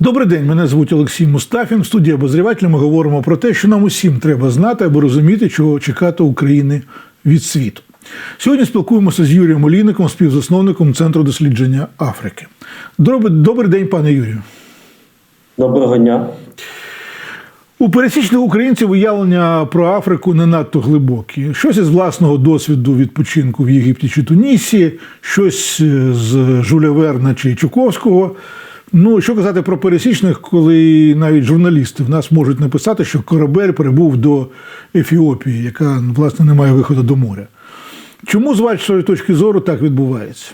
Добрий день, мене звуть Олексій Мустафін. В студії обозрівателя ми говоримо про те, що нам усім треба знати, аби розуміти, чого чекати України від світу. Сьогодні спілкуємося з Юрієм Олійником, співзасновником Центру дослідження Африки. Добрий, добрий день, пане Юрію. Доброго дня. У пересічних українців уявлення про Африку не надто глибокі. Щось із власного досвіду відпочинку в Єгипті чи Тунісі, щось з Жуля Верна чи Чуковського. Ну, що казати про пересічних, коли навіть журналісти в нас можуть написати, що корабель прибув до Ефіопії, яка власне не має виходу до моря. Чому з вашої точки зору так відбувається?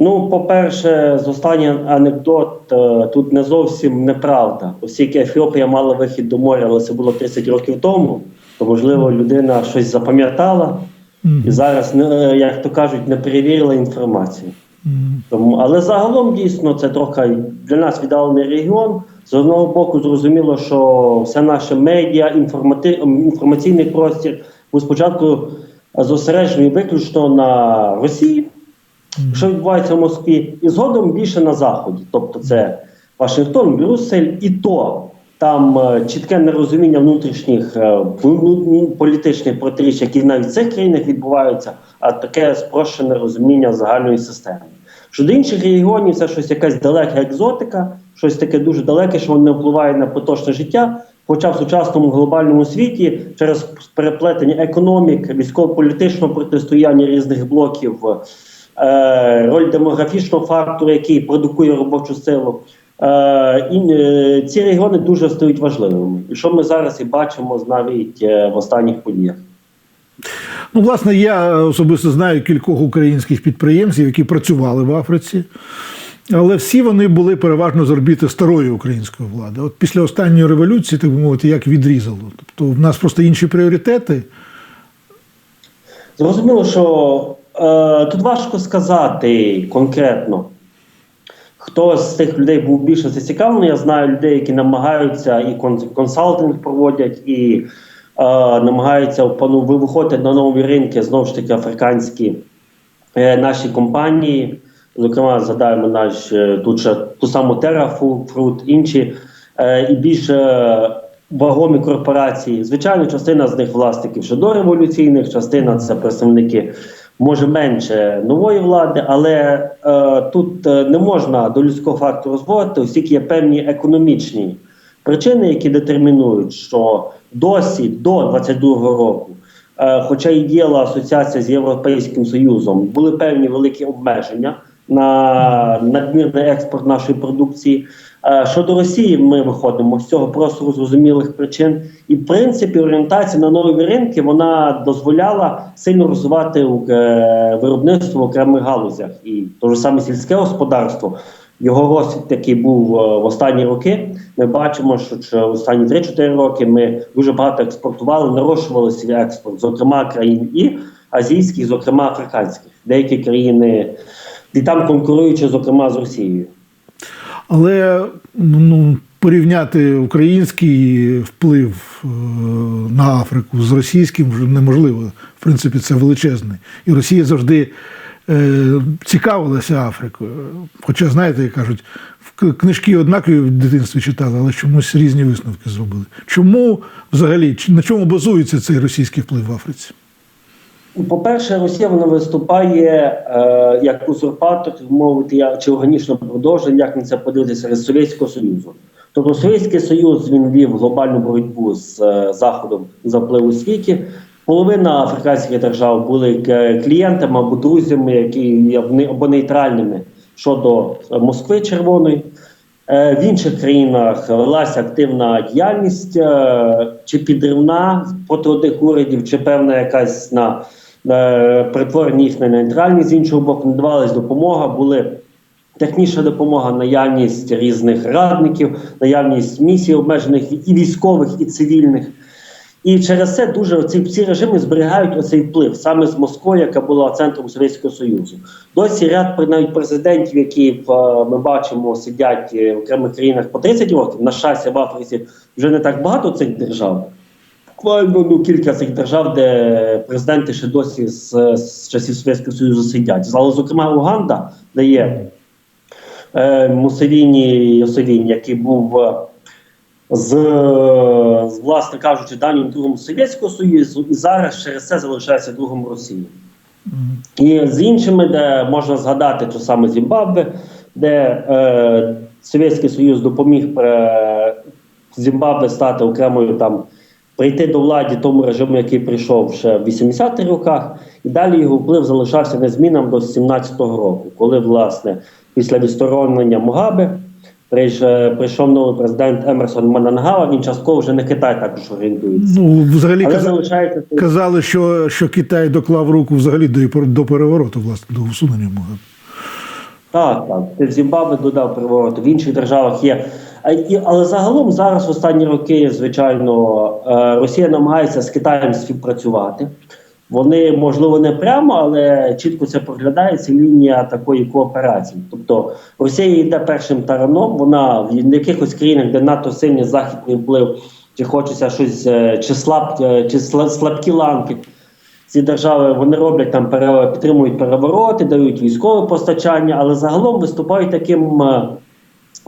Ну, по-перше, з останній анекдот е, тут не зовсім неправда. Оскільки Ефіопія мала вихід до моря, але це було 30 років тому, то можливо людина щось запам'ятала і зараз, як то кажуть, не перевірила інформацію. Тому, але загалом дійсно це трохи для нас віддалений регіон. З одного боку, зрозуміло, що все наше медіа, інформати- інформаційний простір був спочатку зосереджений виключно на Росії, що відбувається в Москві, і згодом більше на Заході. Тобто це Вашингтон, Брюссель, і то там е, чітке нерозуміння внутрішніх е, політичних протиріч, які навіть в цих країнах відбуваються, а таке спрощене розуміння загальної системи. Щодо інших регіонів, це щось якась далека екзотика, щось таке дуже далеке, що воно не впливає на поточне життя. Хоча в сучасному глобальному світі через переплетення економік, військово-політичного протистояння різних блоків, е, роль демографічного фактору, який продукує робочу силу, е, і, е, ці регіони дуже стають важливими. І що ми зараз і бачимо навіть е, в останніх подіях. Ну, власне, я особисто знаю кількох українських підприємців, які працювали в Африці, але всі вони були переважно з орбіти старої української влади. От після останньої революції, так би мовити, як відрізало. Тобто в нас просто інші пріоритети. Зрозуміло, що е, тут важко сказати конкретно, хто з цих людей був більше зацікавлений. Я знаю людей, які намагаються і консалтинг проводять, і намагаються пану виходити на нові ринки, знову ж таки, африканські е, наші компанії. Зокрема, згадаємо наш е, тут ще ту саму Terrafood, інші е, і більш е, вагомі корпорації. Звичайно, частина з них власників ще дореволюційних, частина це представники може менше нової влади, але е, тут е, не можна до людського фактору зводити, оскільки є певні економічні причини, які детермінують, що досі до 22-го року. Е, Хоча і діяла асоціація з Європейським Союзом, були певні великі обмеження на надмірний експорт нашої продукції. Е, Щодо Росії, ми виходимо з цього просто зрозумілих причин. І в принципі орієнтація на нові ринки вона дозволяла сильно розвивати е, виробництво в окремих галузях. І те ж саме сільське господарство. Його розсвіт, який був е, в останні роки, ми бачимо, що останні 3-4 роки ми дуже багато експортували, нарощували свій експорт, зокрема країн і азійських, зокрема африканських, деякі країни, і там конкуруючи, зокрема з Росією. Але ну, порівняти український вплив е, на Африку з російським неможливо. В принципі, це величезний. І Росія завжди цікавилася Африкою. Хоча, знаєте, як кажуть, книжки однакові в дитинстві читали, але чомусь різні висновки зробили. Чому взагалі на чому базується цей російський вплив в Африці? Ну, По-перше, Росія вона виступає е, як узурпатор, мовити, як- чи органічне продовження, як на це подивитися серед Совєтського Союзу. Тобто Совєтський Союз він вів глобальну боротьбу з е, Заходом за вплив у світі. Половина африканських держав були клієнтами або друзями, які є або нейтральними щодо е, Москви Червоної. Е, В інших країнах велася активна діяльність е, чи підривна проти одних урядів, чи певна якась на е, перетворення їх на нейтральність з іншого боку, надавалась допомога, були технічна допомога, наявність різних радників, наявність місій обмежених і військових, і цивільних. І через це дуже ці всі режими зберігають оцей вплив саме з Москвою, яка була центром Совєтського Союзу. Досі ряд навіть президентів, які е, ми бачимо, сидять е, в окремих країнах по 30 років. На щастя, в Африці вже не так багато цих держав. Буквально ну, кілька цих держав, де президенти ще досі з, з часів Совєтського Союзу сидять. Але, зокрема, Уганда, де є е, Мусевіні Йосовіні, який був е, з, з власне кажучи, давнім другом Совєтського Союзу, і зараз через це залишається другом Росії. І з іншими, де можна згадати ту саме Зімбабве, де е, Совєтський Союз допоміг е, Зімбабве стати окремою там, прийти до влади тому режиму, який прийшов ще в 80-х роках, і далі його вплив залишався незмінним до 17-го року, коли, власне, після відсторонення Мугабе прийш- прийшов новий президент Емерсон Манангава, він частково вже на Китай також орієнтується. Ну, взагалі Але казали, залишається казали що, що Китай доклав руку взагалі до, до перевороту, власне, до усунення Мугабе. Так, так. Ти в Зімбабве додав переворот, в інших державах є. Але загалом зараз в останні роки, звичайно, е, Росія намагається з Китаєм співпрацювати. Вони, можливо, не прямо, але чітко це проглядається лінія такої кооперації. Тобто Росія йде першим тараном, вона в якихось країнах, де надто сильний західний вплив, чи хочеться щось, е, чи слаб, е, чи слабкі ланки. Ці держави вони роблять там підтримують перевороти, дають військове постачання, але загалом виступають таким е,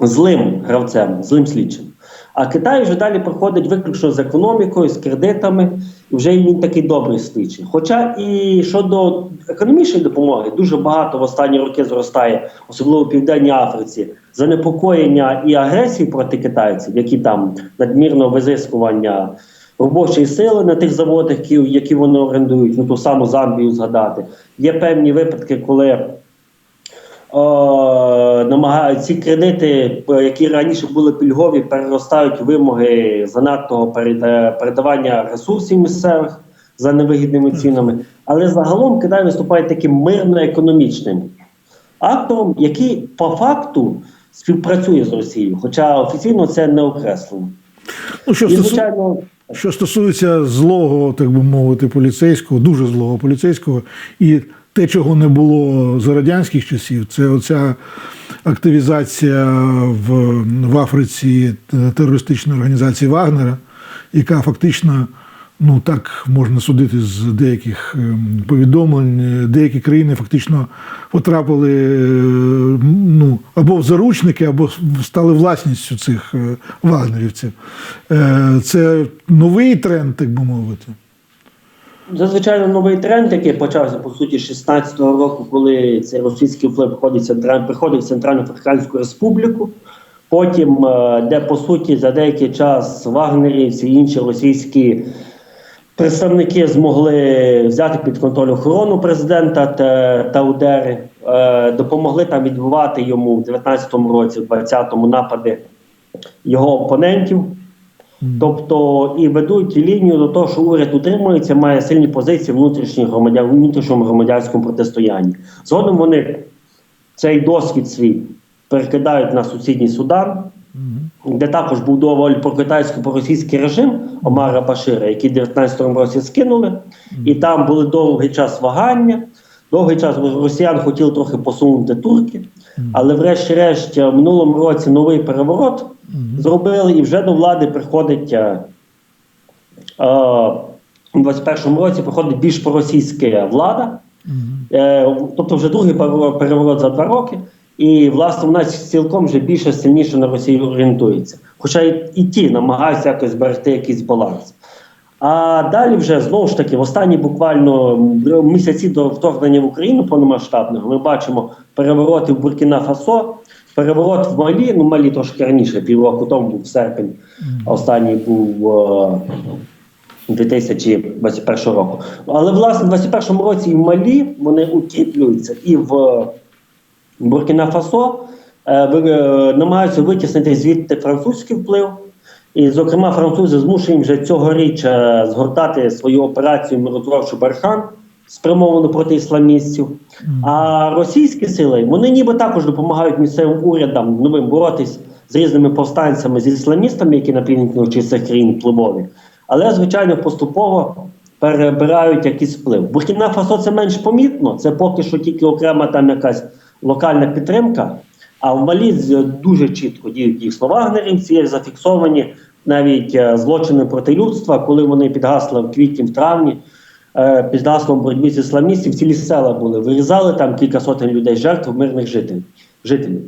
злим гравцем, злим слідчим. А Китай вже далі проходить виключно з економікою, з кредитами, і вже він такий добрий слідчий. Хоча і щодо економічної допомоги дуже багато в останні роки зростає, особливо в Південній Африці, занепокоєння і агресії проти китайців, які там надмірно визискування робочої сили на тих заводах, які, вони орендують, ну ту саму Замбію згадати. Є певні випадки, коли намагають ці кредити, е, які раніше були пільгові, переростають вимоги занадтого передавання ресурсів місцевих за невигідними цінами. Але загалом Китай виступає таким мирно-економічним актором, який по факту співпрацює з Росією, хоча офіційно це не окреслено. Ну, що, І, стосу... звичайно, що стосується злого, так би мовити, поліцейського, дуже злого поліцейського, і те, чого не було за радянських часів, це оця активізація в, в Африці терористичної організації Вагнера, яка фактично, ну так можна судити з деяких ем, повідомлень, деякі країни фактично потрапили е, ну, або в заручники, або стали власністю цих е, вагнерівців. Е, Це новий тренд, так би мовити. Зазвичай новий тренд, який почався по суті з 16-го року, коли цей російський вплив приходив в Центральну Африканську Республіку. Потім, е, де по суті за деякий час вагнерівці і інші російські представники змогли взяти під контроль охорону президента та, та УДЕРи, е, допомогли там відбувати йому в 19-му році, в 20-му напади його опонентів. Тобто і ведуть лінію до того, що уряд утримується, має сильні позиції внутрішніх громадян, внутрішньому громадянському протистоянні. Згодом вони цей досвід свій перекидають на сусідній Судан, де також був доволі прокитайсько проросійський режим Омара Башира, який в 19-му році скинули, і там були довгий час вагання. Довгий час росіян хотіли трохи посунути турки, але врешті-решт в минулому році новий переворот зробили, і вже до влади приходить е, е, у 21-му році приходить більш проросійська влада, е, тобто вже другий переворот за два роки. І власне вона цілком вже більше сильніше на Росію орієнтується. Хоча і ті намагаються якось зберегти якийсь баланс. А далі вже знову ж таки, в останні буквально місяці до вторгнення в Україну повномасштабного ми бачимо перевороти в Буркіна Фасо, переворот в Малі, ну Малі трошки раніше, півроку тому був серпень, а останній був е, 2021 року. Але власне в 2021 році і в Малі вони укріплюються, і в Буркіна Фасо е, е, намагаються витіснити звідти французький вплив. І, зокрема, французи змушені вже цьогоріч е, згортати свою операцію миротворчу Бархан, спрямовану проти ісламістів. А російські сили вони ніби також допомагають місцевим урядам новим боротись з різними повстанцями, з ісламістами, які на північних цих країн впливові. Але, звичайно, поступово перебирають якийсь вплив. Буркіна Фасо це менш помітно, це поки що тільки окрема там якась локальна підтримка. А в Малі дуже чітко діють дійсно вагнерівці, є зафіксовані навіть е, злочини проти людства, коли вони під гаслом в квітні, в травні, е, під гаслом боротьби з ісламістів, цілі села були, вирізали там кілька сотень людей жертв, мирних жителів. жителів.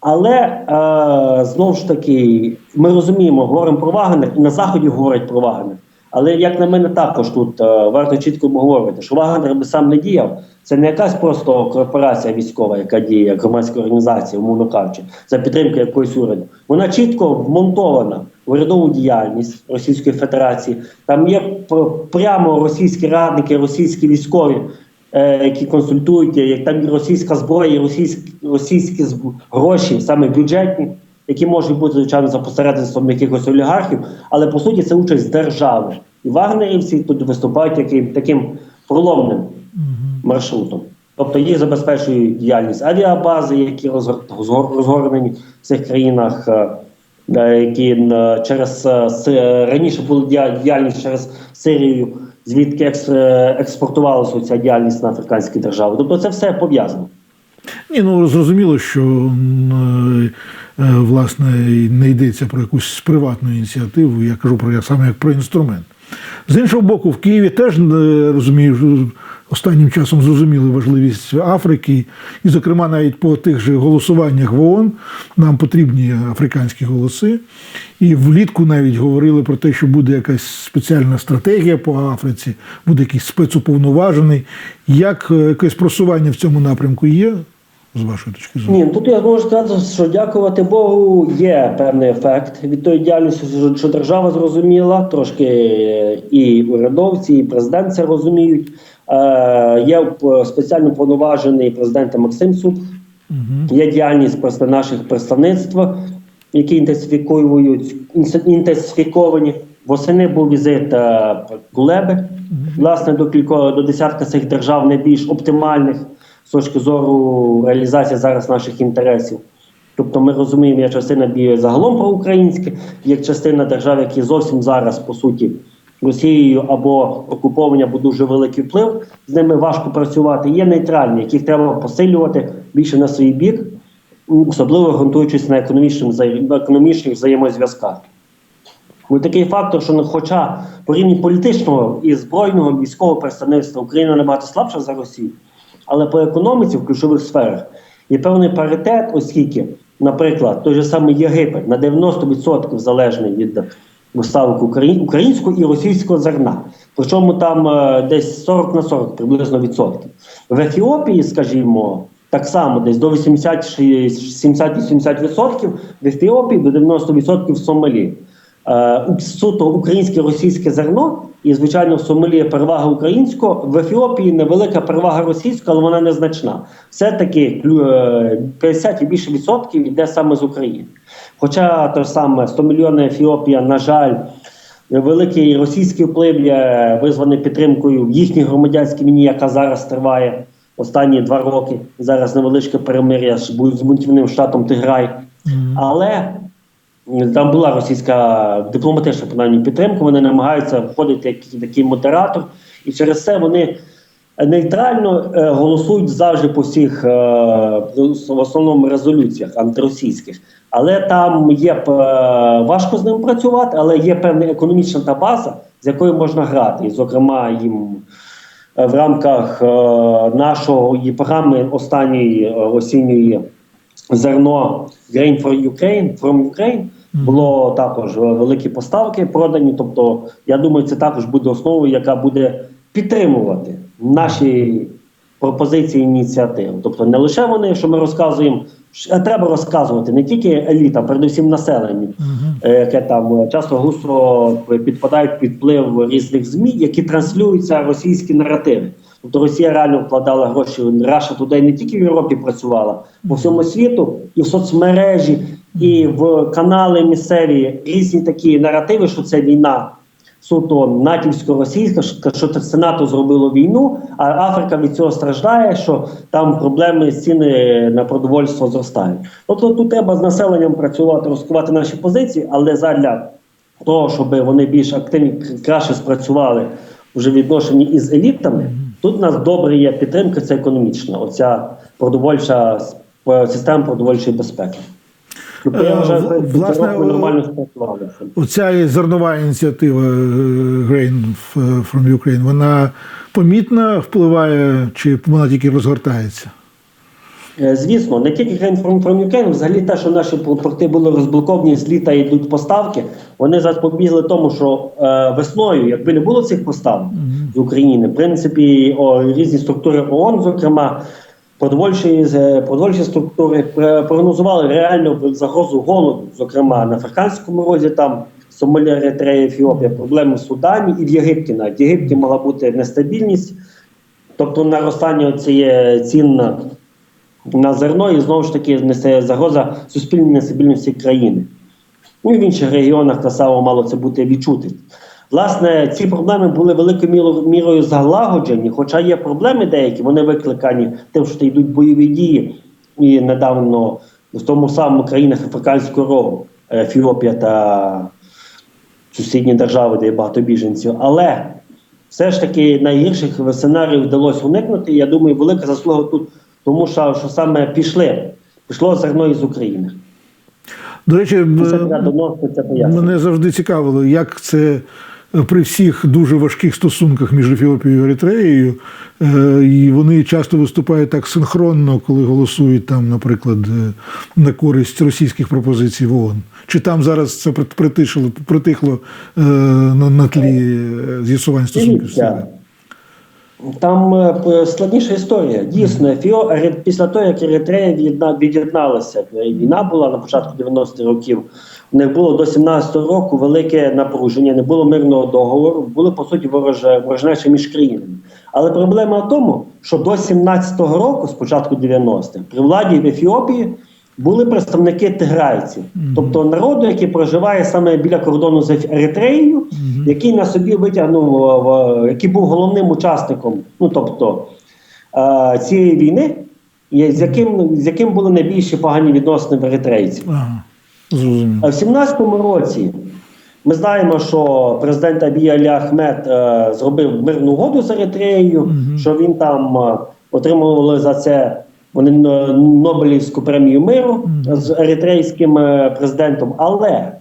Але е, знову ж таки, ми розуміємо, говоримо про Вагнер, і на Заході говорять про Вагнер. Але як на мене, також тут е, варто чітко обговорити, що Вагнер би сам не діяв. Це не якась просто корпорація військова, яка діє, як громадська організація, умовно кажучи, за підтримки якоїсь уряду. Вона чітко вмонтована в урядову діяльність Російської Федерації. Там є прямо російські радники, російські військові, е, які консультують, як там і російська зброя, російські, російські гроші, саме бюджетні, які можуть бути звичайно за посередництвом якихось олігархів, але по суті це участь держави. І вагнерівці тут виступають таким, таким проломним маршрутом. Тобто їх забезпечують діяльність авіабази, які розгор- розгор- розгорнені в цих країнах, е, е, які е, через раніше дія- діяльність через Сирію, звідки експортувалася ця діяльність на африканські держави. Тобто це все пов'язано. Ні, ну зрозуміло, що власне не йдеться про якусь приватну ініціативу. Я кажу про як саме як про інструмент. З іншого боку, в Києві теж розумію, останнім часом зрозуміли важливість Африки, і, зокрема, навіть по тих же голосуваннях в ООН нам потрібні африканські голоси. І влітку навіть говорили про те, що буде якась спеціальна стратегія по Африці, буде якийсь спецуповноважений. Як е, якесь просування в цьому напрямку є, з вашої точки зору? Ні, ну, тут я можу сказати, що дякувати Богу, є певний ефект від тої діяльності, що, держава зрозуміла, трошки е, і урядовці, і президент це розуміють. Е, є е, спеціально повноважений президентом Максим Суд, є діяльність просто наших представництв, які інтенсифікують інтенсифіковані. Восени був візит е, Кулеби, власне, до кількох до десятка цих держав найбільш оптимальних з точки зору реалізації зараз наших інтересів. Тобто ми розуміємо, як частина б'є загалом проукраїнське, як частина держав, які зовсім зараз по суті Росією або окуповані, або дуже великий вплив. З ними важко працювати. Є нейтральні, яких треба посилювати більше на свій бік, особливо ґрунтуючись на економічних економічних взаємозв'язках. Ну, такий фактор, що ну, хоча по рівні політичного і збройного військового представництва Україна набагато слабша за Росію, але по економіці в ключових сферах є певний паритет, оскільки, наприклад, той же самий Єгипет на 90% залежний від поставок українського і російського зерна. Причому там е, десь 40 на 40 приблизно відсотків. В Ефіопії, скажімо, так само десь до 80-70-80%, в Ефіопії до 90% в Сомалі. Е, суто українське російське зерно, і звичайно в Сомалі перевага українського. В Ефіопії невелика перевага російського, але вона незначна. Все-таки клю- е, 50 і більше відсотків йде саме з України. Хоча те ж саме 100 мільйонів Ефіопія, на жаль, великий російський вплив є визваний підтримкою в їхній громадянській війні, яка зараз триває останні два роки. Зараз невеличке перемир'я з бунтівним штатом Тиграй. Але там була російська дипломатична принаймні підтримка. Вони намагаються входити як такий модератор, і через це вони нейтрально е, голосують завжди по всіх е, в основному резолюціях антиросійських. Але там є е, важко з ним працювати, але є певна економічна та база, з якою можна грати. І, зокрема, їм в рамках е, нашої програми останньої осінньої зерно Grain for Ukraine from Ukraine було також е, великі поставки продані. Тобто, я думаю, це також буде основою, яка буде підтримувати наші пропозиції ініціатив. Тобто, не лише вони, що ми розказуємо, ш- треба розказувати не тільки еліта, а передусім населенню, е, яке там е, часто густо підпадають під вплив різних змі, які транслюються російські наративи. Тобто Росія реально вкладала гроші. Раша туди не тільки в Європі працювала, по всьому світу, і в соцмережі, і в канали місцеві різні такі наративи, що це війна суто натівсько-російська, що це НАТО зробило війну, а Африка від цього страждає, що там проблеми з ціни на продовольство зростають. Тобто тут треба з населенням працювати, розкривати наші позиції, але задля того, щоб вони більш активні, краще спрацювали вже відношенні із елітами. Тут у нас добре є підтримка, це економічна, оця продовольча система продовольчої безпеки. Тобто Е, вважаю, власне, спрацювали. Оця зернова ініціатива е, Grain from Ukraine, вона помітно впливає, чи вона тільки розгортається? Е, Звісно, не тільки from Ukraine, взагалі те, що наші порти були розблоковані, з літа йдуть поставки, вони зараз побігли тому, що е, весною, якби не було цих поставок з України, в принципі, о, різні структури ООН, зокрема, продовольчі, продовольчі структури е, прогнозували реальну загрозу голоду, зокрема на Африканському розі, там Сомалія, Еритрея, Ефіопія, проблеми в Судані і в Єгипті. Навіть в Єгипті мала бути нестабільність, тобто наростання цієї цін на на зерно і знову ж таки несе загроза суспільній нестабільності країни. Ну і в інших регіонах так само мало це бути відчути. Власне, ці проблеми були великою мірою, залагоджені, хоча є проблеми деякі, вони викликані тим, що йдуть бойові дії. І недавно в тому самому країнах Африканського рогу, Ефіопія та сусідні держави, де є багато біженців. Але все ж таки найгірших сценаріїв вдалося уникнути. Я думаю, велика заслуга тут, тому що, що саме пішли, пішло зерно із України. До речі, е, мене завжди цікавило, як це е, при всіх дуже важких стосунках між Ефіопією і Еритреєю, е, і вони часто виступають так синхронно, коли голосують там, наприклад, на користь російських пропозицій в ООН. Чи там зараз це прит- притишило, притихло на, тлі з'ясувань стосунків? Там е, складніша історія. Дійсно, Ефіо, після того, як Еритрея від'єдналася, е, війна була на початку 90-х років, у них було до 17-го року велике напруження, не було мирного договору, були, по суті, вороже, ворожнечі між країнами. Але проблема в тому, що до 17-го року, спочатку 90-х, при владі в Ефіопії були представники тиграйців, тобто народу, який проживає саме біля кордону з Еритреєю, який на собі витягнув, е, який був головним учасником, ну тобто е, цієї війни, з яким, з яким були найбільші погані відносини в еритрейців. Ага. А в 17-му році ми знаємо, що президент Абій Алі Ахмед е, зробив мирну угоду з Еритреєю, що він там е, отримували за це вони Нобелівську премію миру з еритрейським е, президентом. Але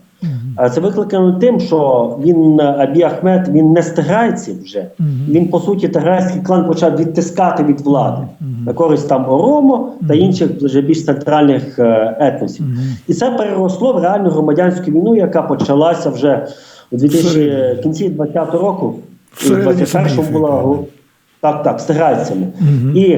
е, це викликано тим, що він е, Абій Ахмед він не з тиграйців вже. Він по суті тиграйський клан почав відтискати від влади на користь там Оромо та інших вже більш центральних етносів. І це переросло в реальну громадянську війну, яка почалася вже у 2000, кінці 20-го року. І в 21-му була так, так, з тиграйцями. І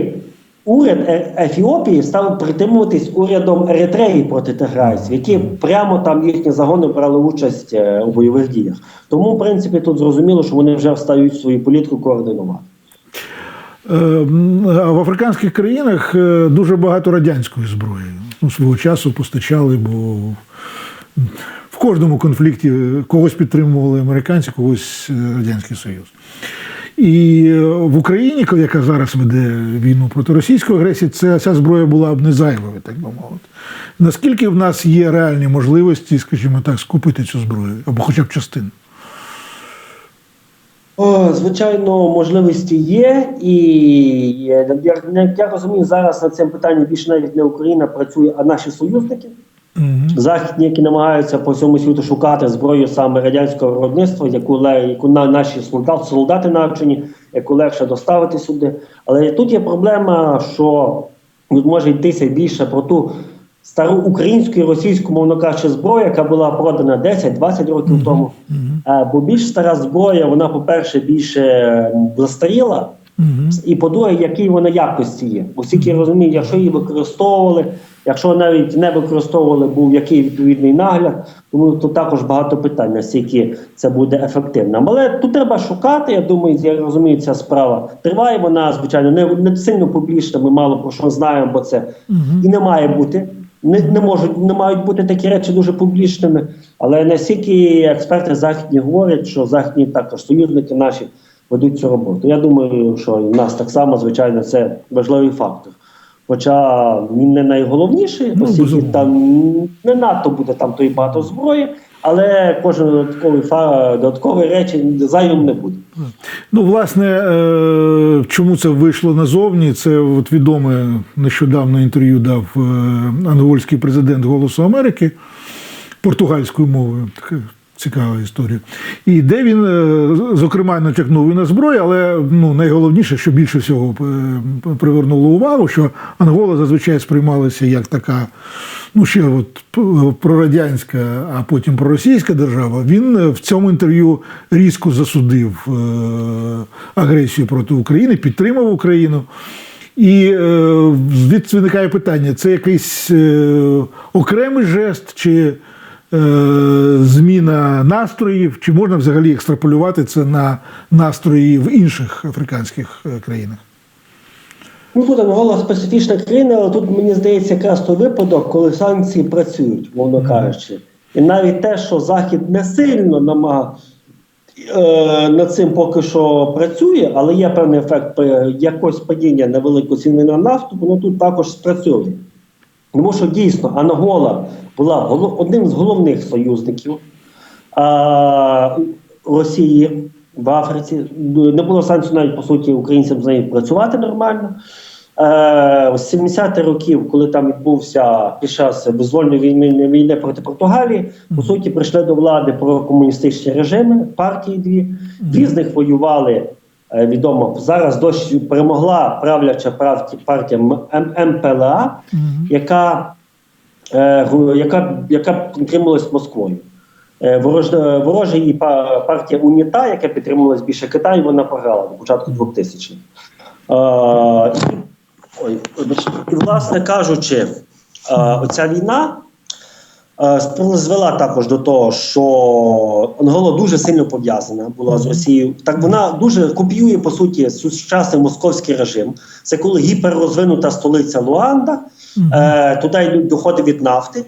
уряд Е- Ефіопії став притримуватись урядом Еритреї проти тиграйців, які прямо там їхні загони брали участь е, у бойових діях. Тому, в принципі, тут зрозуміло, що вони вже встають свою політику координувати. Е, в африканських країнах дуже багато радянської зброї. Ну, свого часу постачали, бо в кожному конфлікті когось підтримували американці, когось Радянський Союз. І е, в Україні, яка зараз веде війну проти російської агресії, це, ця зброя була б не зайвою, так би мовити. Наскільки в нас є реальні можливості, скажімо так, скупити цю зброю, або хоча б частину? О, звичайно, можливості є, і е, я, я, розумію, зараз над цим питанням більше навіть не Україна працює, а наші союзники. Західні, які намагаються по всьому світу шукати зброю саме радянського виробництва, яку, яку на наші солдати, солдати навчені, яку легше доставити сюди. Але тут є проблема, що тут може йтися більше про ту стару українську і російську, мовно кажучи, зброю, яка була продана 10-20 років тому. Е, Бо більш стара зброя, вона, по-перше, більше застаріла. Мгм. І по-друге, якій вона якості є. Оскільки я розумію, якщо її використовували, якщо навіть не використовували, був який відповідний нагляд, тому тут також багато питань, наскільки це буде ефективно. Але тут треба шукати. Я думаю, я розумію, ця справа триває. Вона, звичайно, не, не сильно публічна. Ми мало про що знаємо, бо це і не має бути. Не, не можуть, не мають бути такі речі дуже публічними. Але наскільки експерти західні говорять, що західні також союзники наші ведуть цю роботу. Я думаю, що і в нас так само, звичайно, це важливий фактор. Хоча він не найголовніший, Ну, оскільки безумовно. там не надто буде там тої багато зброї, але кожен додатковий фа додаткові речі зайвим не буде. Ну, власне, е, чому це вийшло назовні? Це от відоме нещодавно інтерв'ю дав е, ангольський президент Голосу Америки португальською мовою. Таке Цікава історія. І де він, е, зокрема, натякнув і на зброю, але ну, найголовніше, що більше всього е, привернуло увагу, що Ангола зазвичай сприймалася як така, ну ще от прорадянська, а потім проросійська держава. Він е, в цьому інтерв'ю різко засудив агресію проти України, підтримав Україну. І звідси виникає питання: це якийсь окремий жест, чи зміна настроїв, чи можна взагалі екстраполювати це на настрої в інших африканських е, країнах? Ну тут Ангола специфічна країна, але тут мені здається якраз той випадок, коли санкції працюють, мовно кажучи. І навіть те, що Захід не сильно намагає е, над цим поки що працює, але є певний ефект е, якось падіння невеликої ціни на нафту, воно тут також спрацьовує. Тому що дійсно Ангола була одним з головних союзників а, Росії в Африці. Не було санкцій навіть по суті українцям з нею працювати нормально. Е, з 70-х років, коли там відбувся під час визвольної війни, війни проти Португалії, по суті, прийшли до влади прокомуністичні режими, партії дві. Дві з них воювали відомо. Зараз досі перемогла правляча партія, МПЛА, яка, е, яка, яка підтримувалась Москвою. Е, Ворож, е, ворожа па- партія УНІТА, яка підтримувалась більше Китаю, вона програла до початку 2000-х. Е, і, і, власне кажучи, е, оця війна е, спри- звела також до того, що Ангола дуже сильно пов'язана була з Росією. Так вона дуже копіює по суті сучасний московський режим. Це коли гіперрозвинута столиця Луанда, е, туди йдуть доходи від нафти.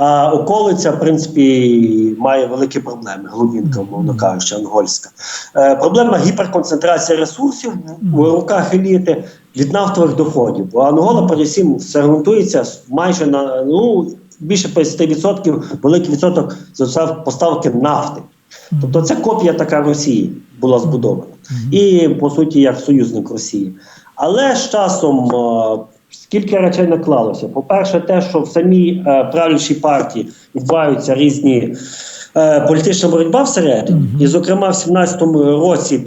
А околиця, в принципі, має великі проблеми. Глубінка, мовно кажучи, ангольська. Е, проблема гіперконцентрація ресурсів в руках еліти від нафтових доходів. Бо Ангола, передусім, все ґрунтується майже на ну більше 50% великий відсоток зостав поставки нафти. Тобто це копія така Росії була збудована. І по суті, як союзник Росії. Але з часом е, скільки речей наклалося. По-перше, те, що в самій е, правлячій партії відбуваються різні е, політична боротьба всередині. І, зокрема, в 17-му році.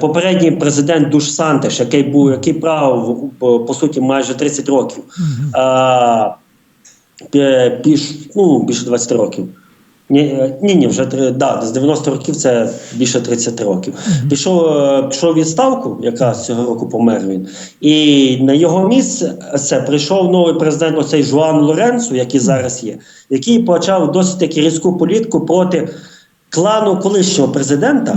Попередній президент Душ Сантеш, який був, який правив по, суті майже 30 років, а, пі- більш, ну, більше 20 років. Ні, е, ні, ні, вже да, з 90 років це більше 30 років. Пішов, е, пішов відставку, якраз цього року помер він. І на його місце це прийшов новий президент, оцей Жуан Лоренцо, який зараз є, який почав досить таки різку політику проти клану колишнього президента.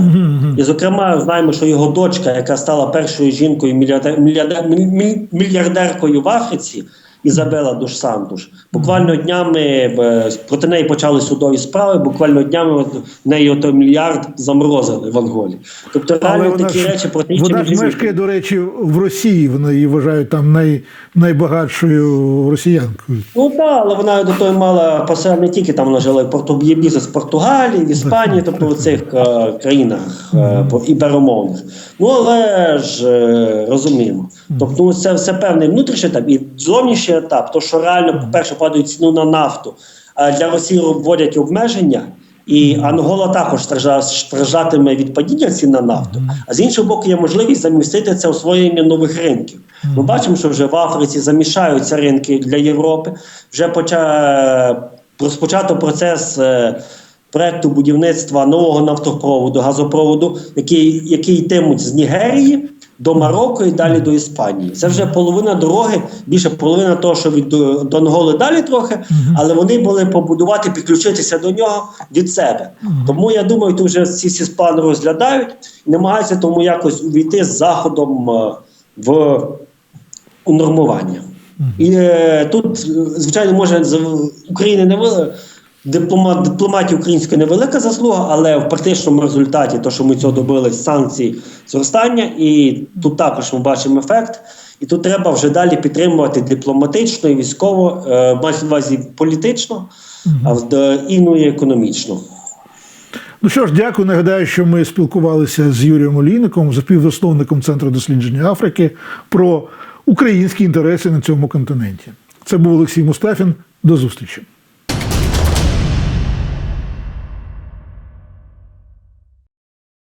І, зокрема, знаємо, що його дочка, яка стала першою жінкою мільярдер, мільярдер, міль- міль- мільярдеркою в Африці, Ізабела Душ Сантуш, буквально днями е, проти неї почали судові справи. Буквально днями в неї ото мільярд заморозили в Анголі. Тобто реально такі ж, речі проти вона ж мешкає, до речі, в Росії. Вони її вважають там най, найбагатшою росіянкою. Ну так, але вона до того мала посел не тільки там вона жила, Порту- є бізнес в Португалії, в Іспанії, тобто в цих е, країнах е, по- іберомовних. Ну але ж е, розуміємо. Тобто це все певний внутрішній етап і зовнішній етап, то що реально, по-перше, падають ціну на нафту, а для Росії вводять обмеження. І Ангола також страждатиме від падіння цін на нафту. А з іншого боку, є можливість замістити це освоєння нових ринків. Ми бачимо, що вже в Африці замішаються ринки для Європи. Вже поча... розпочато процес е, проекту будівництва нового нафтопроводу, газопроводу, який, який йтимуть з Нігерії до Марокко і далі до Іспанії. Це вже половина дороги, більше половина того, що від до, до Анголи далі трохи, але вони були побудувати, підключитися до нього від себе. Тому я думаю, тут вже ці всі плани розглядають і намагаються тому якось увійти з заходом е, в унормування. І е, тут, е, звичайно, може з України не. Дипломат, дипломатії української невелика заслуга, але в практичному результаті, то, що ми цього добились, санкції зростання, і тут також ми бачимо ефект. І тут треба вже далі підтримувати дипломатично і військово, е, мається на увазі політично, а в- д- і ну, і економічно. Ну що ж, дякую. Нагадаю, що ми спілкувалися з Юрієм Олійником, співзасновником Центру дослідження Африки, про українські інтереси на цьому континенті. Це був Олексій Мустафін. До зустрічі.